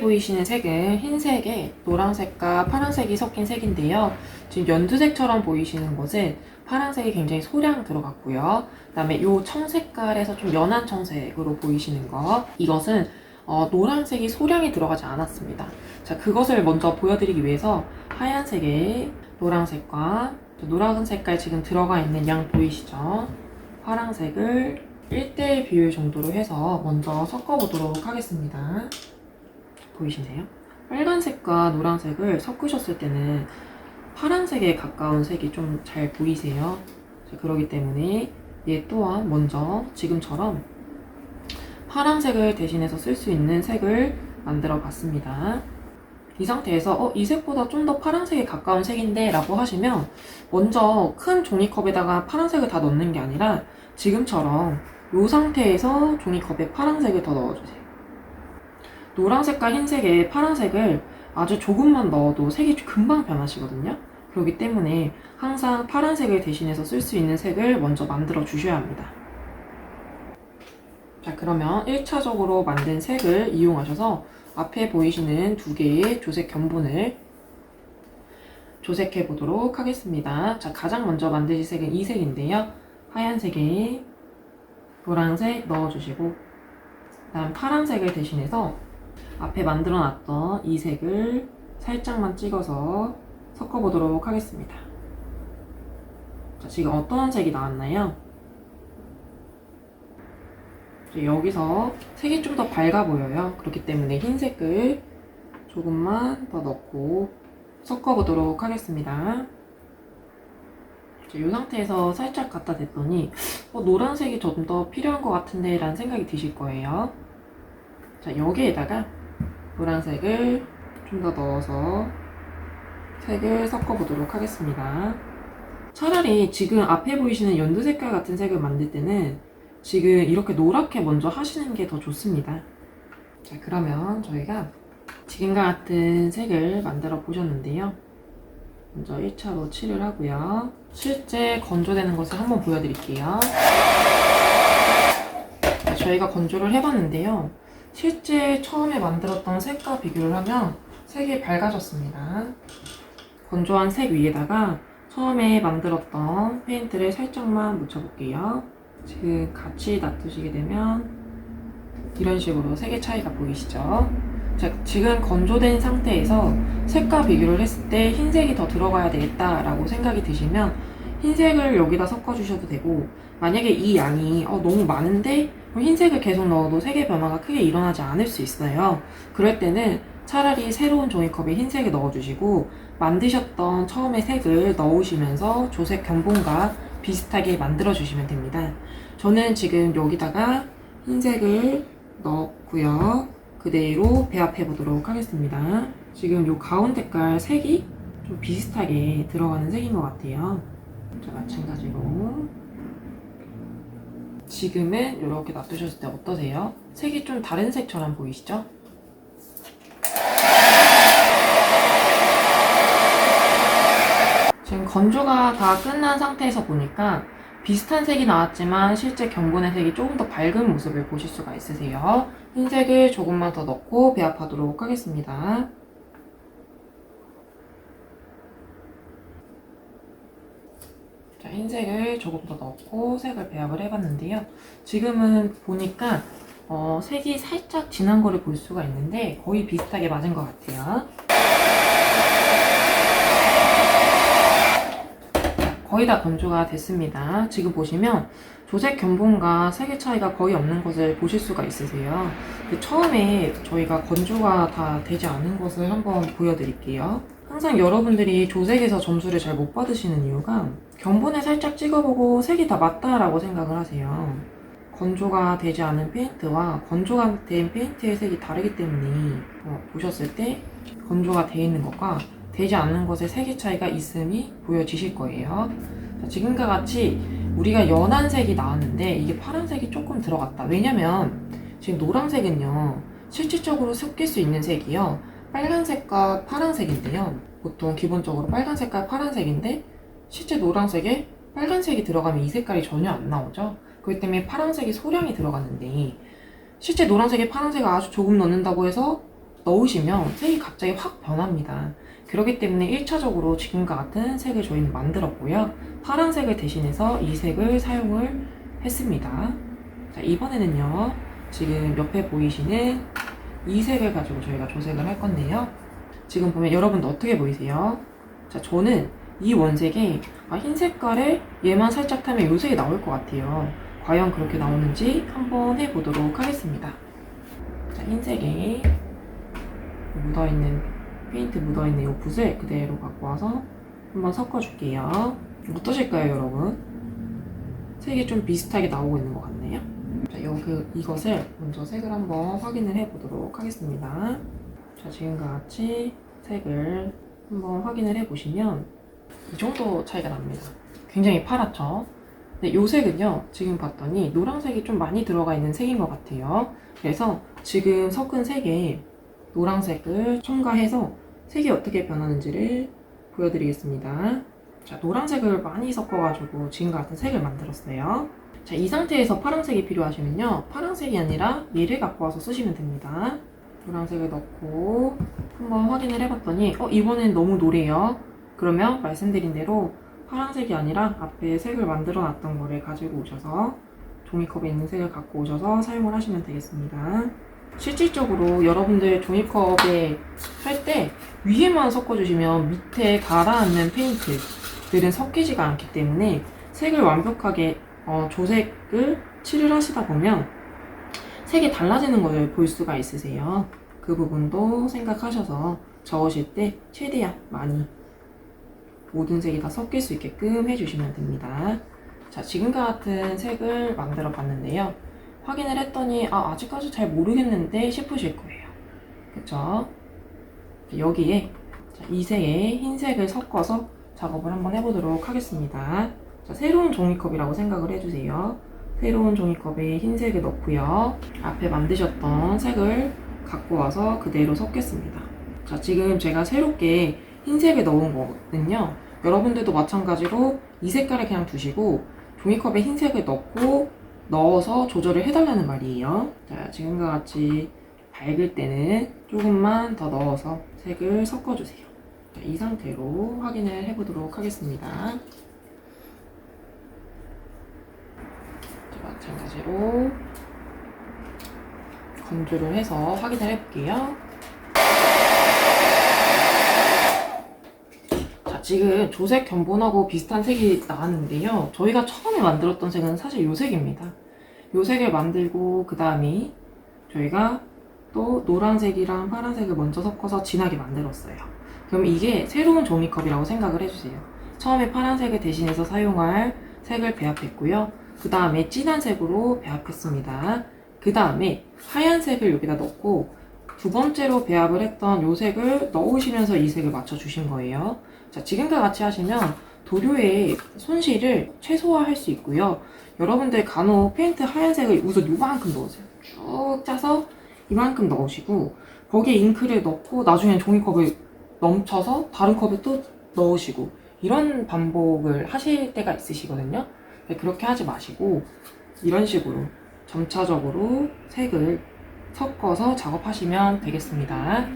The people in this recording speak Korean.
보이시는 색은 흰색에 노란색과 파란색이 섞인 색인데요. 지금 연두색처럼 보이시는 것은 파란색이 굉장히 소량 들어갔고요. 그 다음에 이 청색깔에서 좀 연한 청색으로 보이시는 것 이것은 어, 노란색이 소량이 들어가지 않았습니다. 자, 그것을 먼저 보여드리기 위해서 하얀색에 노란색과 노란 색깔 지금 들어가 있는 양 보이시죠? 파란색을 1대1 비율 정도로 해서 먼저 섞어보도록 하겠습니다. 보이시나요? 빨간색과 노란색을 섞으셨을 때는 파란색에 가까운 색이 좀 잘 보이세요. 자, 그러기 때문에 얘 또한 먼저 지금처럼 파란색을 대신해서 쓸 수 있는 색을 만들어 봤습니다. 이 상태에서 어, 이 색보다 좀 더 파란색에 가까운 색인데 라고 하시면 먼저 큰 종이컵에다가 파란색을 다 넣는 게 아니라 지금처럼 이 상태에서 종이컵에 파란색을 더 넣어주세요. 노란색과 흰색에 파란색을 아주 조금만 넣어도 색이 금방 변하시거든요. 그렇기 때문에 항상 파란색을 대신해서 쓸 수 있는 색을 먼저 만들어 주셔야 합니다. 자, 그러면 1차적으로 만든 색을 이용하셔서 앞에 보이시는 두 개의 조색 견본을 조색해 보도록 하겠습니다. 자, 가장 먼저 만드실 색은 이 색인데요. 하얀색에 노란색 넣어주시고, 그다음 파란색을 대신해서 앞에 만들어 놨던 이 색을 살짝만 찍어서 섞어 보도록 하겠습니다. 자, 지금 어떤 색이 나왔나요? 자, 여기서 색이 좀 더 밝아 보여요. 그렇기 때문에 흰색을 조금만 더 넣고 섞어 보도록 하겠습니다. 이 상태에서 살짝 갖다 댔더니 어, 노란색이 좀 더 필요한 것 같은데 라는 생각이 드실 거예요. 자, 여기에다가 노란색을 좀 더 넣어서 색을 섞어 보도록 하겠습니다. 차라리 지금 앞에 보이시는 연두 색깔 같은 색을 만들 때는 지금 이렇게 노랗게 먼저 하시는 게 더 좋습니다. 자, 그러면 저희가 지금과 같은 색을 만들어 보셨는데요. 먼저 1차로 칠을 하고요. 실제 건조되는 것을 한번 보여드릴게요. 자, 저희가 건조를 해봤는데요. 실제 처음에 만들었던 색과 비교를 하면 색이 밝아졌습니다. 건조한 색 위에다가 처음에 만들었던 페인트를 살짝만 묻혀볼게요. 지금 같이 놔두시게 되면 이런 식으로 색의 차이가 보이시죠? 자, 지금 건조된 상태에서 색과 비교를 했을 때 흰색이 더 들어가야 되겠다라고 생각이 드시면 흰색을 여기다 섞어주셔도 되고 만약에 이 양이 어, 너무 많은데 흰색을 계속 넣어도 색의 변화가 크게 일어나지 않을 수 있어요. 그럴 때는 차라리 새로운 종이컵에 흰색을 넣어주시고 만드셨던 처음에 색을 넣으시면서 조색 견본과 비슷하게 만들어 주시면 됩니다. 저는 지금 여기다가 흰색을 넣었고요. 그대로 배합해 보도록 하겠습니다. 지금 요 가운데 깔 색이 좀 비슷하게 들어가는 색인 것 같아요. 자, 마찬가지로 지금은 이렇게 놔두셨을 때 어떠세요? 색이 좀 다른 색처럼 보이시죠? 지금 건조가 다 끝난 상태에서 보니까 비슷한 색이 나왔지만 실제 견본의 색이 조금 더 밝은 모습을 보실 수가 있으세요. 흰색을 조금만 더 넣고 배합하도록 하겠습니다. 자, 흰색을 조금 더 넣고 색을 배합을 해봤는데요. 지금은 보니까 어, 색이 살짝 진한 거를 볼 수가 있는데 거의 비슷하게 맞은 것 같아요. 거의 다 건조가 됐습니다. 지금 보시면 조색 견본과 색의 차이가 거의 없는 것을 보실 수가 있으세요. 처음에 저희가 건조가 다 되지 않은 것을 한번 보여드릴게요. 항상 여러분들이 조색에서 점수를 잘 못 받으시는 이유가 견본에 살짝 찍어보고 색이 다 맞다라고 생각을 하세요. 건조가 되지 않은 페인트와 건조가 된 페인트의 색이 다르기 때문에 어, 보셨을 때 건조가 되어 있는 것과 되지 않는 것의 색의 차이가 있음이 보여지실 거예요. 자, 지금과 같이 우리가 연한 색이 나왔는데 이게 파란색이 조금 들어갔다. 왜냐면 지금 노란색은요 실질적으로 섞일 수 있는 색이요 빨간색과 파란색인데요. 보통 기본적으로 빨간색과 파란색인데 실제 노란색에 빨간색이 들어가면 이 색깔이 전혀 안 나오죠. 그렇기 때문에 파란색이 소량이 들어갔는데 실제 노란색에 파란색을 아주 조금 넣는다고 해서 넣으시면 색이 갑자기 확 변합니다. 그렇기 때문에 1차적으로 지금과 같은 색을 저희는 만들었고요. 파란색을 대신해서 이 색을 사용을 했습니다. 자, 이번에는요. 지금 옆에 보이시는 이 색을 가지고 저희가 조색을 할 건데요. 지금 보면 여러분들 어떻게 보이세요? 자, 저는 이 원색에 아, 흰 색깔에 얘만 살짝 타면 요 색이 나올 것 같아요. 과연 그렇게 나오는지 한번 해보도록 하겠습니다. 자, 흰색에 묻어있는, 페인트 묻어있는 이 붓을 그대로 갖고 와서 한번 섞어줄게요. 어떠실까요, 여러분? 색이 좀 비슷하게 나오고 있는 것 같네요. 자, 요, 그, 이것을 먼저 색을 한번 확인을 해 보도록 하겠습니다. 자, 지금과 같이 색을 한번 확인을 해 보시면 이 정도 차이가 납니다. 굉장히 파랗죠? 근데 요 색은요, 지금 봤더니 노란색이 좀 많이 들어가 있는 색인 것 같아요. 그래서 지금 섞은 색에 노란색을 첨가해서 색이 어떻게 변하는지를 보여드리겠습니다. 자, 노란색을 많이 섞어가지고 지금과 같은 색을 만들었어요. 자, 이 상태에서 파란색이 필요하시면요. 파란색이 아니라 얘를 갖고 와서 쓰시면 됩니다. 노란색을 넣고 한번 확인을 해봤더니 어, 이번엔 너무 노래요. 그러면 말씀드린 대로 파란색이 아니라 앞에 색을 만들어 놨던 거를 가지고 오셔서 종이컵에 있는 색을 갖고 오셔서 사용을 하시면 되겠습니다. 실질적으로 여러분들 종이컵에 할 때 위에만 섞어주시면 밑에 가라앉는 페인트들은 섞이지가 않기 때문에 색을 완벽하게 어, 조색을 칠을 하시다 보면 색이 달라지는 것을 볼 수가 있으세요. 그 부분도 생각하셔서 저으실 때 최대한 많이 모든 색이 다 섞일 수 있게끔 해주시면 됩니다. 자, 지금과 같은 색을 만들어 봤는데요. 확인을 했더니, 아, 아직까지 잘 모르겠는데 싶으실 거예요. 그쵸? 여기에 자, 이 색에 흰색을 섞어서 작업을 한번 해보도록 하겠습니다. 자, 새로운 종이컵이라고 생각을 해주세요. 새로운 종이컵에 흰색을 넣고요. 앞에 만드셨던 색을 갖고 와서 그대로 섞겠습니다. 자, 지금 제가 새롭게 흰색을 넣은 거거든요. 여러분들도 마찬가지로 이 색깔을 그냥 두시고 종이컵에 흰색을 넣고 넣어서 조절을 해달라는 말이에요. 자, 지금과 같이 밝을 때는 조금만 더 넣어서 색을 섞어주세요. 자, 이 상태로 확인을 해보도록 하겠습니다. 자, 마찬가지로 건조를 해서 확인을 해볼게요. 자, 지금 조색 견본하고 비슷한 색이 나왔는데요. 저희가 처음에 만들었던 색은 사실 요 색입니다. 요 색을 만들고 그 다음에 저희가 또 노란색이랑 파란색을 먼저 섞어서 진하게 만들었어요. 그럼 이게 새로운 종이컵이라고 생각을 해주세요. 처음에 파란색을 대신해서 사용할 색을 배합했고요. 그 다음에 진한 색으로 배합했습니다. 그 다음에 하얀색을 여기다 넣고 두 번째로 배합을 했던 요 색을 넣으시면서 이 색을 맞춰주신 거예요. 자, 지금과 같이 하시면 도료의 손실을 최소화할 수 있고요. 여러분들 간혹 페인트 하얀색을 우선 요만큼 넣으세요. 쭉 짜서 이만큼 넣으시고 거기에 잉크를 넣고 나중엔 종이컵을 넘쳐서 다른 컵에 또 넣으시고 이런 반복을 하실 때가 있으시거든요. 근데 그렇게 하지 마시고 이런 식으로 점차적으로 색을 섞어서 작업하시면 되겠습니다.